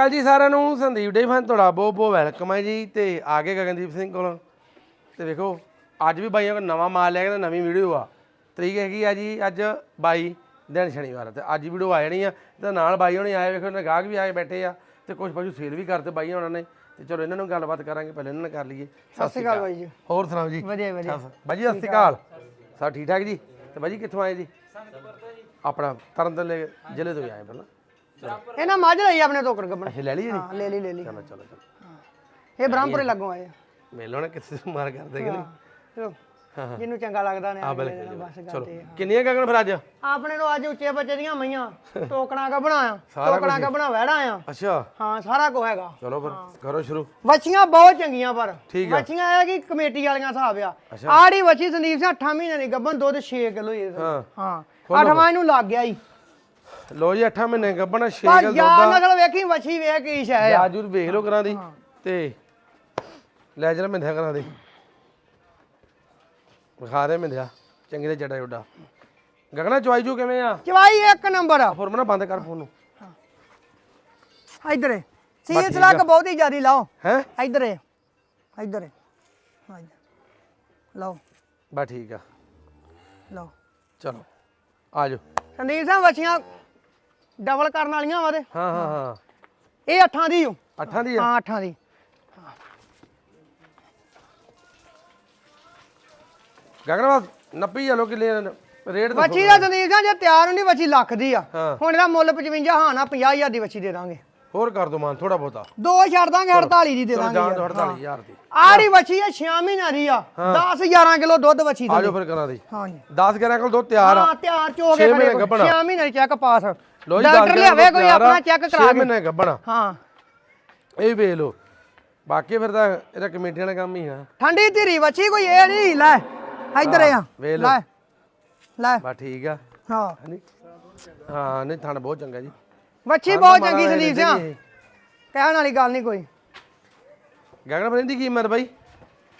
ਕਾਲ ਜੀ ਸਾਰਿਆਂ ਨੂੰ ਸੰਦੀਪ ਡੇ ਫਨ ਤੁਹਾਡਾ ਬਹੁਤ ਬਹੁਤ ਵੈਲਕਮ ਹੈ ਜੀ ਤੇ ਆ ਗਏ ਗਗਨਦੀਪ ਸਿੰਘ ਕੋਲ। ਤੇ ਵੇਖੋ ਅੱਜ ਵੀ ਬਾਈਆਂ ਕੋਲ ਨਵਾਂ ਮਾਲ ਲੈ ਕੇ ਤੇ ਨਵੀਂ ਵੀਡੀਓ ਆ। ਤਰੀਕ ਹੈਗੀ ਆ ਜੀ ਅੱਜ 22 ਦਿਨ ਸ਼ਨੀਵਾਰ ਤੇ ਅੱਜ ਵੀਡੀਓ ਆ ਜਾਣੀ ਆ। ਤੇ ਨਾਲ ਬਾਈ ਹੋਣੀ ਆਏ ਵੇਖੋ ਨਾ ਗਾਹਕ ਵੀ ਆਏ ਬੈਠੇ ਆ ਤੇ ਕੁਝ ਪਸ਼ੂ ਸੇਲ ਵੀ ਕਰਤੇ ਬਾਈ ਹੋਣਾ ਨੇ। ਤੇ ਚਲੋ ਇਹਨਾਂ ਨੂੰ ਗੱਲਬਾਤ ਕਰਾਂਗੇ ਪਹਿਲੇ ਇਹਨਾਂ ਨਾਲ ਕਰ ਲਈਏ। ਸਤਿ ਸ਼੍ਰੀ ਅਕਾਲ ਬਾਈ ਜੀ। ਹੋਰ ਸੁਣਾਓ ਜੀ? ਵਧੀਆ ਵਧੀਆ। ਬਾਈ ਜੀ ਸਤਿ ਸ਼੍ਰੀ ਅਕਾਲ। ਸਭ ਠੀਕ ਠਾਕ ਜੀ? ਤੇ ਬਾਈ ਜੀ ਕਿੱਥੋਂ ਆਏ ਜੀ? ਆਪਣਾ ਤਰਨਤਾਰਨ ਜ਼ਿਲ੍ਹੇ ਤੋਂ ਆਏ ਪਹਿਲਾਂ। ਇਹਨਾਂ ਮੱਝ ਲਈ ਆਪਣੇ ਟੋਕਰ ਗੱਬਣ। ਅੱਛਾ ਲੈ ਲਈ ਜੀ ਹਾਂ ਲੈ ਲਈ ਲੈ ਲਈ। ਚਲੋ ਚਲੋ ਚਲੋ। ਇਹ ਬ੍ਰਹਮਪੁਰੇ ਲੱਗੋਂ ਆਏ ਆ। ਮੇਲੋਂ ਨਾ ਕਿਸੇ ਨੂੰ ਮਾਰ ਕਰਦੇ ਕਿ ਨਹੀਂ? ਚਲੋ, ਜਿਹਨੂੰ ਚੰਗਾ ਲੱਗਦਾ ਨੇ ਆ ਆ ਬਿਲਕੁਲ ਬਸ ਚਲੋ। ਤੇ ਕਿੰਨੀਆਂ ਗਗਨ ਫਿਰ ਅੱਜ? ਆਪਣੇ ਨੂੰ ਅੱਜ ਉੱਚੇ ਬੱਚੇ ਦੀਆਂ ਮਈਆਂ। ਟੋਕਣਾ ਕਾ ਬਣਾਇਆ ਸਾਰਾ ਟੋਕਣਾ ਕਾ ਬਣਾ ਵਹਿੜਾ ਆ। ਅੱਛਾ। ਹਾਂ ਸਾਰਾ ਕੁਝ ਹੈਗਾ। ਚਲੋ ਫਿਰ ਕਰੋ ਸ਼ੁਰੂ। ਵੱਛੀਆਂ ਬਹੁਤ ਚੰਗੀਆਂ ਪਰ। ਠੀਕ ਆ। ਵੱਛੀਆਂ ਇਹ ਕਿ ਕਮੇਟੀ ਵਾਲੀਆਂ ਹਿਸਾਬ ਆ। ਆੜੀ ਵੱਛੀ ਸੰਦੀਪ ਸਿੰਘ 8 ਮਹੀਨੇ ਦੀ ਗੱਭਣ ਦੁੱਧ 6 ਕਿਲੋ ਹੀ। ਹਾਂ। ਹਾਂ। ਅੱਠਵਾਂ ਇਹਨੂੰ ਲੱਗ ਗਿਆ ਜੀ। ਲੋ ਜੀ 8 ਮਹੀਨੇ ਗੱਬਣਾ 6 ਪਰ ਗਲ ਯਾਰ ਦੁੱਧ ਨਸਲ ਵੇਖੀ ਵੱਛੀ ਵੇਖ ਕੀ ਸ਼ੈ ਆ। ਯਾਜੂਰ ਵੇਖ ਲਓ ਕਰਾਂ ਦੀ। ਤੇ ਲੈ ਜਰਾ ਮਿੰਧਿਆ ਕਰਾਂ ਦੀ। ਵਿਖਾ ਦੇ ਮਿੰਧਿਆ ਚੰਗੀ ਤੇ ਜੜਾ ਉੱਡਾ ਗਗਨਾ ਚਵਾਈ ਜੂ ਕਿਵੇਂ ਆ? ਚਵਾਈ ਇੱਕ ਨੰਬਰ ਆ। ਫੋਰਮ ਨਾ ਬੰਦ ਕਰ ਫੋਨ ਨੂੰ। ਇਧਰ ਸੀਲ ਸਲੱਗ ਬਹੁਤ ਹੀ ਜ਼ਿਆਦੀ ਲਾਓ। ਹੈ? ਇਧਰ ਇਧਰ ਲਓ। ਬਾ ਠੀਕ ਆ। ਲਓ। ਚਲੋ ਆ ਜਾਓ। ਸੰਦੀਪ ਸਿੰਘ ਵੱਛੀਆਂ ਡਬਲ ਕਰਨ ਵਾਲੀਆਂ ਵਾ ਤੇ। ਹਾਂ ਹਾਂ ਹਾਂ। ਇਹ ਅੱਠਾਂ ਦੀ ਓ। ਅੱਠਾਂ ਦੀ ਆ? ਹਾਂ ਅੱਠਾਂ ਦੀ। ਗਗਨਾ ਬਸ 90 ਚਲੋ ਕਿੱਲੇ ਰੇਟ ਦੱਸੋ ਵੱਛੀ ਦਾ ਸੰਦੀਪ ਸਿੰਘ ਜੇ ਤਿਆਰ ਹੁੰਦੀ ਵੱਛੀ ਲੱਖ ਦੀ ਆ। ਹਾਂ। ਹੁਣ ਇਹਦਾ ਮੁੱਲ 55 ਹਾਂ ਨਾ 50000 ਦੀ ਵੱਛੀ ਦੇ ਦਾਂਗੇ। ਹੋਰ ਕਰ ਦੋ ਮਾਨ ਥੋੜਾ ਬਹੁਤਾ। ਦੋ ਛੱਡ ਦਾਂਗੇ 48 ਦੀ ਦੇ ਚਲੋ ਦਾਂਗੇ ਜਾਣ ਯਾਰ। ਦੋ 48000 ਦੀ। ਆੜੀ ਵੱਛੀ ਆ 6 ਮਹੀਨਿਆਂ ਦੀ ਆ। 10 11 ਕਿਲੋ ਦੁੱਧ ਆ ਦੀ ਜਾਓ ਫਿਰ ਕਰਾਂ ਦੀ। ਹਾਂਜੀ 10 11 ਕੋਲ ਦੋ ਤਿਆਰ ਆ। ਹਾਂ ਤਿਆਰ ਚੋ ਛੇ ਕੇ ਮਹੀਨੇ ਖੜੇ ਗੱਭਣ। ਆ। 6 ਮਹੀਨੇ ਚੈੱਕ ਪਾਸ ਲੋ ਜੀ ਡਾਕਟਰ ਲਿਆਵੇ ਕੋਈ ਆਪਣਾ ਚੈੱਕ ਕਰਾ 6 ਕੇ। ਮਹੀਨੇ ਗੱਬਣਾ। ਹਾਂ। ਇਹ ਵੇਖ ਲਓ। ਬਾਕੀ ਫਿਰ ਤਾਂ ਇਹਦਾ ਕਮੇਟੀਆਂ ਦਾ ਕੰਮ ਹੀ ਆ। ਠੰਡੀ ਧੀਰੀ ਵੱਛੀ ਕੋਈ ਇਹ ਨਹੀਂ ਲੈ ਇੱਧਰ ਆ। ਵੇਖ। ਲੈ ਲੈ। ਬਾ ਠੀਕ ਆ। ਹਾਂ। ਹਾਂ ਨਹੀਂ ਥਣ ਬਹੁਤ ਚੰਗਾ ਜੀ। ਠੰਡ ਬਹੁਤ ਚੰਗੀ ਲੈ ਸੰਦੀਪ ਸਿੰਘ ਜੀ ਕਹਿਣ ਵਾਲੀ ਗੱਲ ਨਹੀਂ ਕੋਈ। ਗਗਨ ਫਰੈਂਡ ਦੀ ਕੀਮਤ ਬਾਈ?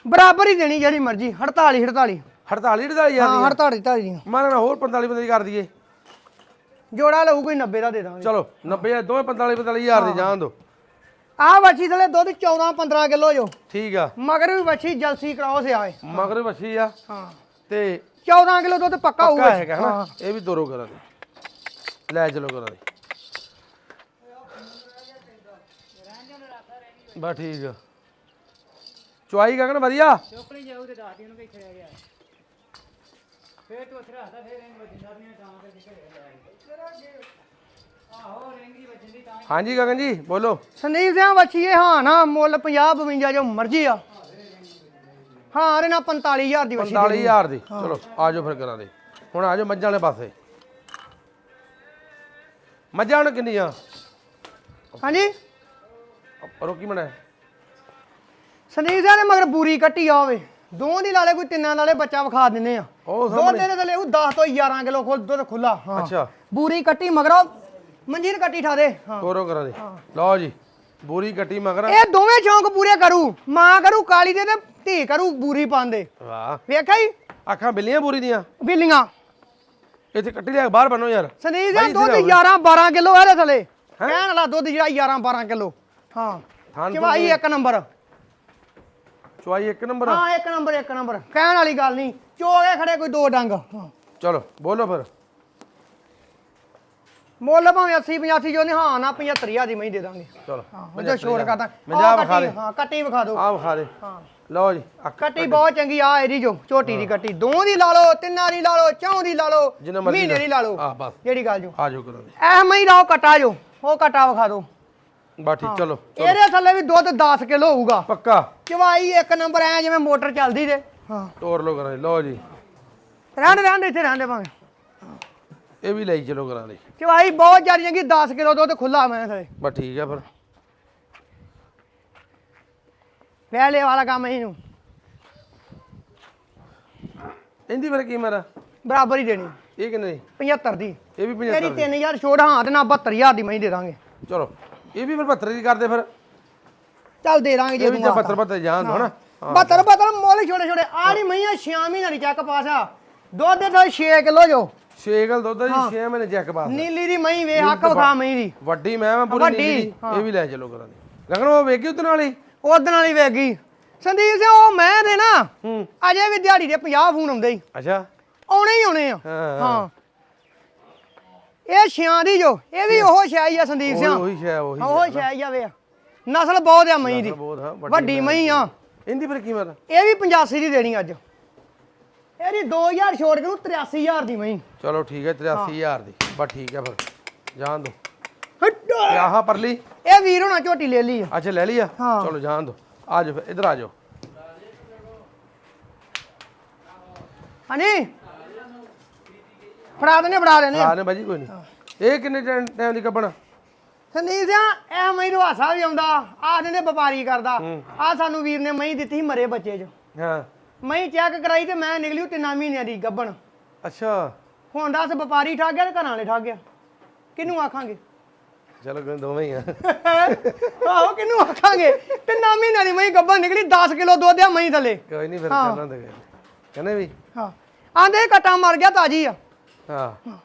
ਬਰਾਬਰ ਹੀ ਦੇਣੀ ਜਿਹੜੀ ਮਰਜ਼ੀ 48 48 48 48 ਯਾਰ ਹਾਂ 48 48 ਦੀਆਂ। ਮਾਨਾ ਹੋਰ 45 45 ਕਰ ਦਈਏ। ਜੋੜਾ ਲਊ ਕੋਈ 90 ਦਾ ਦੇ ਦਾਂਗੇ। ਚਲੋ 90 ਆ, ਦੋਵੇਂ 45 45 ਹਜ਼ਾਰ ਦੀ ਜਾਣ ਦੋ। ਆਹ ਵੱਛੀ ਥਲੇ ਦੁੱਧ 14 15 ਕਿਲੋ ਜੋ। ਠੀਕ ਆ। ਮਗਰ ਵੀ ਵੱਛੀ ਜਲਸੀ ਕਰਾਓ ਸੇ ਆਏ ਮਗਰ ਵੱਛੀ ਆ। ਹਾਂ। ਤੇ 14 ਕਿਲੋ ਦੁੱਧ ਪੱਕਾ ਪੱਕਾ ਹੋਊਗਾ। ਹੈਗਾ ਹਨਾ? ਇਹ ਵੀ ਦੋਰੋ ਕਰਾਂ ਦੇ ਲੈ ਚਲੋ ਕਰਾਂ ਦੇ ਬਾ ਠੀਕ ਆ। ਚੁਆਈ ਗਗਨ ਵਧੀਆ? ਚੋਕਲੀ ਜਾਊ ਤੇ ਦੱਸ ਦੀ ਉਹਨੂੰ ਕਿੱਥੇ ਰਹਿ ਗਿਆ। ਫੇਰ ਤੂੰ ਉੱਥੇ ਰੱਖਦਾ ਫੇਰ ਇਹਨੂੰ ਵੱਜਣਾ ਦੀਆਂ ਤਾਂ ਤੇ ਕਿੱਥੇ ਆਹੋ ਰਿੰਗੀ ਵੱਜਣ ਦੀ ਤਾਂ ਹਾਂਜੀ ਗਗਨ ਜੀ ਬੋਲੋ। ਸੰਦੀਪ ਸਿੰਘ ਵੱਛੀ ਇਹ ਹਾਂ ਨਾ ਮੁੱਲ 50 52 ਜੋ ਮਰਜ਼ੀ ਆ। ਹਾਂ ਇਹਦੇ ਨਾਲ 45000 ਦੀ ਵੱਛੀ 45000 ਦੀ। ਚਲੋ ਆ ਜਾਓ ਫਿਰ ਕਰਾਂ ਦੇ। ਹੁਣ ਆ ਜਾਓ ਮੱਝਾਂ ਵਾਲੇ ਪਾਸੇ। ਮੱਝਾਂ ਹੁਣ ਕਿੰਨੀਆਂ? ਹਾਂਜੀ? ਰੋਕੀ ਮਣਾ ਸੰਦੀਪ ਸਿੰਘ ਨੇ ਮਗਰ ਬੂਰੀ ਕੱਟੀ ਆ ਦੀ ਲਾਲੇ ਕੋਈ ਤਿੰਨਾਂ ਲਾਲੇ ਬੱਚਾ ਵਿਖਾ ਦਿੰਨੇ ਆ। ਉਹ ਦੋ ਦੇ ਥਲੇ ਉਹ 10 ਤੋਂ 11 ਕਿਲੋ ਖੁੱਲ ਦੁੱਧ ਖੁੱਲਾ ਹਾਂ। ਅੱਛਾ। ਬੂਰੀ ਕੱਟੀ ਮਗਰੋਂ। ਮੰਜੀਰ ਕੱਟੀ ਠਾ ਦੇ ਹਾਂ ਤੋਰੋ ਕਰਾਂ ਦੇ। ਲਓ ਜੀ ਬੂਰੀ ਕੱਟੀ ਮਗਰ। ਇਹ ਦੋਵੇਂ ਸ਼ੌਂਕ ਪੂਰੇ ਕਰੂ। ਮਾਂ ਕਰੂ ਕਾਲੀ ਦੇ ਤੇ ਧੀ ਕਰੂ ਬੂਰੀ ਪਾਉਂਦੇ ਵਾਹ। ਵੇਖਿਆ ਹੀ ਅੱਖਾਂ ਬਿੱਲੀਆਂ ਬੂਰੀ ਦੀਆਂ? ਬਿੱਲੀਆਂ। ਇੱਥੇ ਕੱਟੀ ਲਿਆ ਕੇ ਬਾਹਰ ਬੰਨੋ ਯਾਰ। ਬਾਈ ਸਿੰਘ ਇੱਥੇ ਦੁੱਧ 11 12 ਕਿਲੋ ਇਹਦੇ ਥਲੇ। ਕਹਿਣ ਵਾਲਾ ਦੁੱਧ ਜਿਹੜਾ 11 12 ਕਿਲੋ। ਹਾਂ। ਥਾਨ ਚਵਾਈ ਇੱਕ ਨੰਬਰ। ਚੁਆਈ ਇੱਕ ਨੰਬਰ? ਹਾਂ ਇੱਕ ਨੰਬਰ ਇੱਕ ਨੰਬਰ। ਕਹਿਣ ਵਾਲੀ ਗੱਲ ਨਹੀਂ। ਚੋਗੇ ਖੜੇ ਕੋਈ ਦੋ ਡੰਗ। ਹਾਂ। ਚਲੋ ਬੋਲੋ ਫਿਰ। ਮੁੱਲ ਭਾਵੇਂ 80 85 ਜੋ ਨਹੀਂ ਹਾਂ ਨਾ 75000 ਦੀ ਮੈਂ ਦੇ ਦਾਂਗੇ। ਚਲੋ ਹਾਂ ਉਹ ਜੋ ਸ਼ੋਰ ਕਰਦਾ। ਆਹ ਆਹ ਵਿਖਾ ਕੱਟੀ ਦੇ। ਹਾਂ ਕੱਟੀ ਵਿਖਾ ਦਿਓ। ਆਹ ਵਿਖਾ ਦੇ। ਹਾਂ। ਲਓ ਜੀ ਅੱਖ ਕੱਟੀ। ਬਹੁਤ ਚੰਗੀ ਆ ਇਹਦੀ ਜੋ ਝੋਟੀ ਦੀ ਕੱਟੀ। ਦੋ ਦੀ ਲਾ ਲਓ ਤਿੰਨਾਂ ਦੀ ਲਾ ਲਓ ਚੌਂ ਦੀ ਲਾ ਲਓ ਜਿੰਨਾ ਮਰਜ਼ੀ ਮਹੀਨੇ ਦੀ ਲਾ ਲਓ। ਆ ਬਸ। ਜਿਹੜੀ ਗੱਲ ਜੋ। ਆ ਜਾਓ ਕਰਾਂ। ਦੇ ਐ ਮੈਂ ਲਾਓ ਕਟਾ ਜੋ। ਉਹ ਕਟਾ ਵਿਖਾ ਦਿਓ। ਬਾ ਠੀਕ ਚਲੋ ਇਹਦੇ ਥੱਲੇ ਵੀ ਦੁੱਧ 10 ਕਿਲੋ ਹੋਊਗਾ। ਪੱਕਾ। ਚਵਾਈ ਇੱਕ ਨੰਬਰ ਐ ਜਿਵੇਂ ਮੋਟਰ ਚੱਲਦੀ ਜੇ। ਹਾਂ। ਤੋਰ ਲਓ ਕਰਾਂ ਦੇ ਲਓ ਜੀ। ਰਹਿਣ ਦੇ, ਰਹਿਣ ਦੇ ਇੱਥੇ ਰਹਿਣ ਦੇ ਭਾਵੇਂ। ਇਹ ਵੀ ਲਈ ਚਲੋ ਕਰਾਂ ਦੇ ਚਵਾਈ ਬਹੁਤ ਜ਼ਿਆਦਾ ਚੰਗੀ 10 ਕਿਲੋ ਦੁੱਧ ਖੁੱਲਾ ਮੈਂ ਥਲੇ ਬਾ ਠੀਕ ਆ ਫਿਰ। ਵੈਲੇ ਵਾਲਾ ਕੰਮ ਇਹਨੂੰ। ਇਹਦੀ ਫਿਰ ਕੀ ਮੇਰਾ? ਬਰਾਬਰ ਹੀ ਦੇਣੀ। ਇਹ ਕਿੰਨੇ ਦੀ? 75 ਦੀ। ਇਹ ਵੀ 75 ਤੇਰੀ ਦੀ। 3000 ਛੋੜ ਹਾਂ ਤੇ ਨਾ 72000 ਦੀ ਮੈਂ ਦੇ ਦਾਂਗੇ। ਚਲੋ। ਇਹ ਵੀ ਫਿਰ 72 ਦੀ ਕਰਦੇ ਫਿਰ? ਚੱਲ ਦੇ ਦਾਂਗੇ ਇਹ ਜੇ ਵੀ ਤੂੰ ਤਾਂ ਆਖਦਾ। 72 72 ਜਾਣ ਦੋ ਨਾ ਬੱਤਰ ਬੱਤਰ ਮੋਲੇ ਛੋਟੇ ਛੋਟੇ। ਆੜੀ ਮਈਆਂ 6 ਮਹੀਨਿਆਂ ਦੀ ਚੱਕ ਪਾਸਾ ਦੁੱਧ ਦੇ 6 ਕਿਲੋ ਜੋ। ਛੇਗਲ ਦੁੱਧ ਦੀ 6 ਮਹੀਨੇ ਚੈੱਕ ਪਾਸ ਨੀਲੀ ਦੀ ਮਹੀਂ ਵੇ ਹੱਕ ਵਿਖਾ ਮਹੀਂ ਦੀ। ਵੱਡੀ ਮੈਂ ਮੈਂ ਪੂਰੀ ਨੀਲੀ ਦੀ, ਇਹ ਵੀ ਲੈ ਚਲੋ ਕਰਾਂ ਦੀ ਗਗਨ ਉਹ ਵੇਖੀ ਉਤਨ ਵਾਲੀ? ਉਦਣ ਵਾਲੀ ਵੇਗੀ ਸੰਦੀਪ ਸਿੰਘ ਉਹ ਮੈਂ ਦੇ ਨਾ ਹੂੰ। ਅਜੇ ਵੀ ਦਿਹਾੜੀ ਦੇ 50 ਫੋਨ ਆਉਂਦੇ ਹੀ। ਅੱਛਾ। ਆਉਣੇ ਹੀ ਆਉਣੇ ਆ। ਹਾਂ। ਹਾਂ। ਇਹ ਛਿਆਂ ਦੀ ਜੋ ਇਹ ਵੀ ਉਹ ਛਾਈ ਆ ਸੰਦੀਪ ਉਹੀ ਸਿੰਘ ਉਹੀ ਸ਼ੈ ਉਹੀ ਉਹ ਛਾਈ ਆ ਵੇ ਨਸਲ ਬਹੁਤ ਆ ਮਹੀਂ ਦੀ। ਵੱਡੀ ਮਹੀਂ ਆ। ਇਹਦੀ ਫਿਰ ਕੀਮਤ ਇਹ ਵੀ 85 ਦੀ ਦੇਣੀ ਅੱਜ। ਇਹਦੀ 2000 ਛੋੜ ਕੇ ਨੂੰ 83000 ਦੀ ਮਹੀਂ। ਚਲੋ ਠੀਕ ਹੈ। 83000 ਦੀ। ਬਸ ਠੀਕ ਹੈ ਫਿਰ। ਜਾਣ ਦੋ। ਤੇ ਆਹ ਪਰਲੀ? ਇਹ ਵੀਰ ਹੋਣਾ ਝੋਟੀ ਲੈ ਲਈ ਆ। ਅੱਛਾ ਲੈ ਲਿਆ ਹਾਂ। ਚਲੋ ਜਾਣ ਦੋ। ਆ ਜਾਓ ਫਿਰ ਇਧਰ ਆ ਜਾਓ। ਹਾਂਜੀ। ਫੜਾ ਦਨੇ ਫੜਾ ਦੇਣੇ ਆ। ਨੇ ਬਾਜੀ ਕੋਈ ਨਹੀਂ ਇਹ ਕਿੰਨੇ ਟਾਈਮ ਦੀ ਕੱਪਣਾ? ਸੰਦੀਪ ਸਿੰਘ ਇਹ ਮਹੀਂ ਰਵਾਸਾ ਵੀ ਆਉਂਦਾ। ਆ ਦਿੰਦੇ ਵਪਾਰੀ ਕਰਦਾ। ਆ ਸਾਨੂੰ ਵੀਰ ਨੇ ਮਹੀਂ ਦਿੱਤੀ ਸੀ ਮਰੇ ਬੱਚੇ 'ਚ। ਹਾਂ। ਮਹੀਂ ਚੈੱਕ ਕਰਾਈ ਤੇ ਮੈਂ ਨਿਕਲੀ ਉਹ ਤਿੰਨਾਂ ਮਹੀਨਿਆਂ ਦੀ ਗੱਬਣ ਅੱਛਾ। ਹੁਣ ਦੱਸ ਵਪਾਰੀ ਠੱਗ ਗਿਆ ਤੇ ਘਰਾਂ ਵਾਲੇ ਠੱਗ ਗਿਆ। ਕਿਹਨੂੰ ਆਖਾਂਗੇ? ਚਲੋ ਕੋਈ ਦੋਵੇਂ ਹੀ ਆ। ਆਹੋ ਕਿਹਨੂੰ ਆਖਾਂਗੇ? ਤਿੰਨਾਂ ਮਹੀਨਿਆਂ ਦੀ ਮਹੀਂ ਗੱਬਣ ਨਿਕਲੀ 10 ਕਿਲੋ ਦੁੱਧ ਆ ਮਹੀਂ ਥੱਲੇ। ਕੋਈ ਨਹੀਂ ਫਿਰ ਹਾਂ। ਚੱਲਾਂ ਦੇ ਕਹਿੰਦੇ ਵੀ ਹਾਂ। ਆਂਦੇ ਕਟਾ ਮਰ ਗਿਆ ਤਾਜੀ ਆ। ਹਾਂ।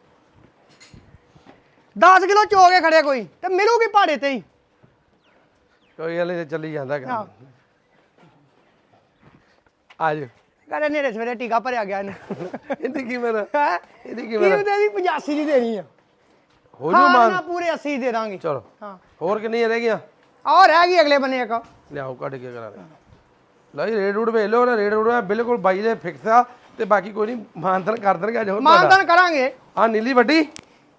10 ਕਿਲੋ ਚੋ ਕੇ ਖੜਿਆ ਕੋਈ ਤੇ ਮਿਲੂਗੀ ਪਹਾੜੇ ਤੇ ਹੀ। ਕੋਈ ਗੱਲ ਨਹੀਂ ਚੱਲੀ ਜਾਂਦਾ ਹਾਂ। ਕੰਮ ਆ ਜਾਓ। ਕਰੇ ਨੇਰੇ ਸਵੇਰੇ ਟੀਕਾ ਭਰਿਆ ਗਿਆ ਇਹਨੇ। ਇਹਦੀ ਕੀਮਤ ਹੈ? ਇਹਦੀ ਕੀ ਉਹਦੇ ਵੀ 85 ਦੀ ਦੇਣੀ ਆ। ਹੋ ਜੂ ਹਾਂ ਮਾਨ। ਨਾ ਪੂਰੇ 80 ਦੇ ਦਾਂਗੇ। ਚਲੋ। ਹਾਂ। ਹੋਰ ਕਿੰਨੀਆਂ ਰਹਿ ਗਈਆਂ? ਔਰ ਰਹਿ ਗਈ ਅਗਲੇ ਬੰਨੇ ਇੱਕ। ਲਿਆਓ ਕੱਢ ਕੇ ਕਰਾ ਲਓ ਜੀ ਰੇਡ ਰੂਡ ਵੇਖ ਲਓ ਨਾ ਰੇਡ ਰੂਡ ਬਿਲਕੁਲ ਬਾਈ ਦੇ ਫਿਕਸ ਆ। ਤੇ ਬਾਕੀ ਕੋਈ ਨਹੀਂ ਮਾਨਤਨ ਕਰ ਦੇਣਗੇ ਅੱਜ ਹੋਰ ਮਾਨਦਾਨ ਕਰਾਂਗੇ। ਆ ਨੀਲੀ ਵੱਡੀ?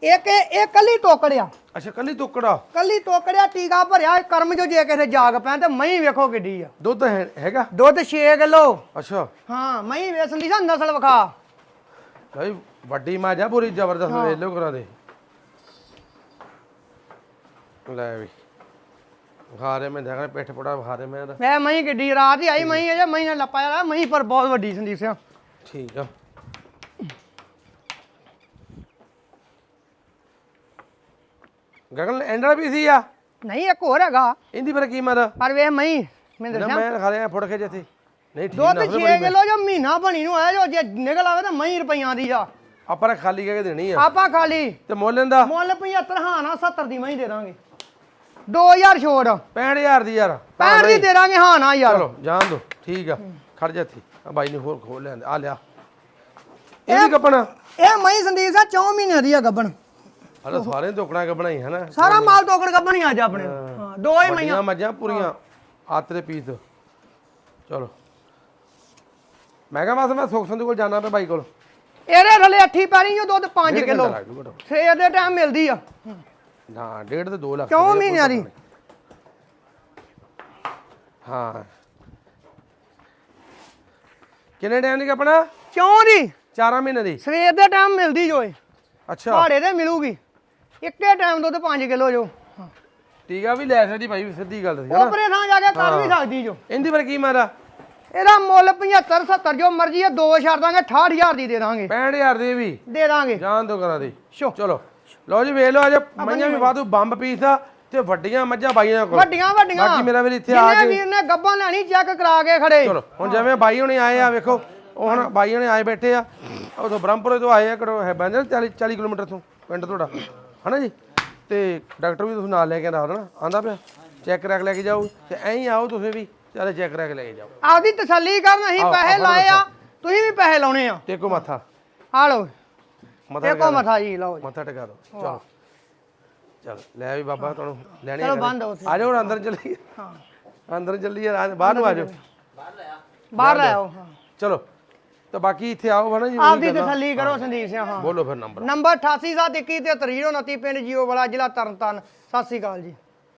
ਇੱਕ ਇਹ ਕੱਲੀ ਟੋਕੜਿਆ। ਅੱਛਾ ਕੱਲੀ ਟੁਕੜਾ? ਕੱਲੀ ਟੋਕੜਿਆ ਟੀਕਾ ਭਰਿਆ ਕਰਮ ਜੋ ਜੇ ਕਿਸੇ ਜਾਗ ਪੈਣ ਤੇ ਮਹੀਂ ਵੇਖੋ ਕਿੱਡੀ ਆ। ਦੁੱਧ ਹੈ- ਹੈਗਾ? ਦੁੱਧ 6 ਕਿਲੋ। ਅੱਛਾ। ਹਾਂ ਮਹੀਂ ਵੇਸਣ ਦੀ ਸਾਨੂੰ ਨਸਲ ਵਿਖਾ। ਭਾਈ ਵੱਡੀ ਮਾਜਾ ਪੂਰੀ ਜ਼ਬਰਦਸਤ ਵੇਖ ਲਓ ਕਰਾ ਦੇ। ਲੈ ਵੀ। ਵਿਖਾ ਮੈਂ ਦੇਖਣਾ ਪਿੱਠ ਪੜਾ ਦੇ ਮੈਂ ਇਹਦਾ। ਮੈਂ ਮਹੀਂ ਕਿੱਡੀ ਰਾਤ ਹੀ ਆਈ ਮਹੀਂ ਅਜੇ ਮਹੀਂ ਨੇ ਲੱਪਾ ਜਾ ਮਹੀਂ ਪਰ ਬਹੁਤ ਵੱਡੀ ਸੰਦੀਪ ਸਿੰਘ। ਠੀਕ ਆ। ਗਗਨ ਐਂਡਰ ਵੀ ਸੀ ਆ? ਨਹੀਂ ਇੱਕ ਹੋਰ ਹੈਗਾ। ਇਹਦੀ ਫਿਰ ਕੀਮਤ ਪਰ ਵੇਖ ਮਹੀਂ ਮੈਂ ਨਾ ਦੱਸਿਆ ਮੈਂ ਖਾ ਲਿਆ ਫੁੜ ਕੇ ਜਿੱਥੇ। ਨਹੀਂ ਠੀਕ ਦੁੱਧ ਨਾ 6 ਕਿਲੋ ਜੋ ਮਹੀਨਾ ਬਣੀ ਨੂੰ ਆਇਆ ਜੋ ਜੇ ਨਿਕਲ ਆਵੇ ਤਾਂ ਮਹੀਂ ਰੁਪਈਆਂ ਦੀ ਆ। ਆਪਾਂ ਨੇ ਖਾਲੀ ਕਹਿ ਕੇ ਦੇਣੀ ਆ। ਆਪਾਂ ਖਾਲੀ। ਤੇ ਮੁੱਲ ਇਹਦਾ? ਮੁੱਲ 75 ਹਾਂ ਨਾ 70 ਦੀ ਮਹੀਂ ਦੇ ਦਾਂਗੇ। 2000 ਛੋੜ। 65000 ਦੀ ਯਾਰ। 65 ਦੀ ਦੇ ਦਾਂਗੇ ਹਾਂ ਨਾ ਯਾਰ। ਚਲੋ ਜਾਣ ਦੋ ਠੀਕ ਆ। ਖੜ ਜਾ ਇੱਥੇ। ਆ ਬਾਈ ਨੇ ਹੋਰ ਖੋਲ ਲਿਆ ਆ ਲਿਆ। ਇਹ ਵੀ ਕੱਪਣਾ ਇਹ ਮਹੀਂ ਸੰਦੀਪ ਸਿੰਘ 4 ਮਹੀਨਿਆਂ ਦੀ ਆ ਗੱਬਣ। ਹਲਾ ਸਾਰੇ ਦੋਕਣਾ ਕੱਪਣਾ ਹੀ ਹੈ ਨਾ। ਸਾਰਾ ਮਾਲ ਟੋਕੜ ਗੱਬਣ ਹੀ ਅੱਜ ਆਪਣੇ। ਹਾਂ। ਦੋ ਹੀ ਵੱਡੀਆਂ ਮੱਝਾਂ ਪੂਰੀਆਂ। ਦੇ ਪੀਸ ਚਲੋ। ਮੈਂ ਕਹਾਂ ਬਸ ਮੈਂ ਸੁਖ ਸੰਧੂ ਕੋਲ ਜਾਣਾ ਪਿਆ ਬਾਈ ਕੋਲ। ਇਹਦੇ ਥੱਲੇ ਅੱਠੀ ਪੈਰੀ ਜੋ ਦੁੱਧ 5 ਡੇਢ ਕਿਲੋ। ਸਵੇਰ ਦੇ ਟਾਈਮ ਮਿਲਦੀ ਆ। ਨਾ ਡੇਢ ਤੇ 2 ਲੱਖ। ਕਿਉਂ ਦੇ ਮਹੀਨਿਆਂ ਦੀ? ਹਾਂ। ਕਿੰਨੇ ਟਾਈਮ ਦੀ ਕੱਪਣਾ ਕਿਉਂ ਦੀ 4 ਮਹੀਨੇ ਦੀ। ਸਵੇਰ ਦੇ ਟਾਈਮ ਮਿਲਦੀ ਜੋ ਅੱਛਾ। ਪਹਾੜੇ ਤੇ ਮਿਲੂਗੀ। ਇੱਕੇ ਟਾਈਮ ਦੁੱਧ 5 ਕਿਲੋ ਜੋ। ਟੀਕਾ ਵੀ ਲੈ ਸਕਦੀ ਭਾਈ ਸਿੱਧੀ ਗੱਲ ਸੀ ਉਹ ਪਰੇ ਥਾਂ ਜਾ ਕੇ ਕਰ ਵੀ ਸਕਦੀ ਜੋ। ਇਹਦੀ ਪਰ ਕੀ ਮਾਰਾ? ਇਹਦਾ ਮੁੱਲ 75 70 ਜੋ ਮਰਜ਼ੀ ਹੈ ਦੋ ਛੱਡ ਦਾਂਗੇ 68000 ਦੀ ਦੇ ਦਾਂਗੇ। 65000 ਦੀ ਵੀ। ਦੇ ਦਾਂਗੇ। ਜਾਣ ਦੋ ਕਰਾਂ ਦੀ। ਚਲੋ। ਲਓ ਜੀ ਵੇਖ ਲਓ ਅੱਜ ਮਈਆਂ ਵੀ ਵਾਧੂ ਬੰਬ ਪੀਸ ਆ। ਤੇ ਵੱਡੀਆਂ ਮੱਝਾਂ ਬਾਈਆਂ ਕੋਲ। ਵੱਡੀਆਂ ਵੱਡੀਆਂ। ਬਾਕੀ ਮੇਰਾ ਵੀਰ ਇੱਥੇ ਆ ਕੇ ਵੀਰ ਨੇ ਗੱਬਾਂ ਲੈਣੀ ਚੈੱਕ ਕਰਾ ਕੇ ਖੜੇ। ਚਲੋ ਹੁਣ ਜਿਵੇਂ ਬਾਈ ਹੁਣੇ ਆਏ ਆ ਵੇਖੋ ਉਹ ਹੁਣ ਬਾਈ ਹੁਣੇ ਆਏ ਬੈਠੇ ਆ। ਉਥੋਂ ਬ੍ਰਹਮਪੁਰੇ ਤੋਂ ਆਏ ਆ ਕਿਹੜੋ ਹੈ ਬੰਦੇ 40 40 ਕਿਲੋਮੀਟਰ ਤੋਂ ਪਿੰਡ ਤੁਹਾਡਾ। ਹਨਾ ਜੀ? ਤੇ ਡਾਕਟਰ ਵੀ ਤੁਸੀਂ ਨਾਲ ਲੈ ਕੇ ਆਉਂਦਾ ਨਾ ਆਂਦਾ ਪਿਆ। ਚੈੱਕ ਕਰਾ ਕੇ ਲੈ ਕੇ ਜਾਓ ਤੇ ਐਂ ਹੀ ਆਓ ਤੁਸੀਂ ਵੀ ਚੱਲ ਚੈੱਕ ਕਰਾ ਕੇ ਲੈ ਕੇ ਜਾਓ। ਆਪਦੀ ਤਸੱਲੀ ਕਰਨ ਅਸੀਂ ਪੈਸੇ ਲਾਏ ਆ ਤੁਸੀਂ ਵੀ ਪੈਸੇ ਲਾਉਣੇ ਆ। ਟੇਕੋ ਮੱਥਾ। ਆ ਲਓ। ਮੱਥਾ ਦੇਖੋ ਮਥਾ ਜੀ ਲਓ ਜੀ। ਮੱਥਾ ਟਿਕਾ ਦਿਓ। ਚਲੋ। ਚਲ ਲੈ ਵੀ ਬਾਬਾ ਤੁਹਾਨੂੰ ਲੈਣੇ ਚਲੋ ਬੰਦ ਹੋ ਆ ਜਾਓ ਹੁਣ ਅੰਦਰ ਚੱਲੀਏ। ਹਾਂ। ਅੰਦਰ ਚੱਲੀਏ ਆ- ਬਾਹਰ ਨੂੰ ਆ ਜਾਓ। ਬਾਹਰ ਲੈ ਆਓ ਹਾਂ। ਚਲੋ ਤਾਂ ਬਾਕੀ ਇੱਥੇ ਆਓ ਹਨਾ ਜੀ ਆਪਦੀ ਤਸੱਲੀ ਕਰੋ ਸੰਦੀਪ ਸਿੰਘ ਹਾਂ। ਬੋਲੋ ਫਿਰ ਨੰਬਰ। ਨੰਬਰ 8871 ਤੇ 029 ਪਿੰਡ ਜੀਓ ਵਾਲਾ ਜ਼ਿਲ੍ਹਾ ਤਰਨਤਾਰਨ। ਸਤਿ ਸ੍ਰੀ ਅਕਾਲ ਜੀ।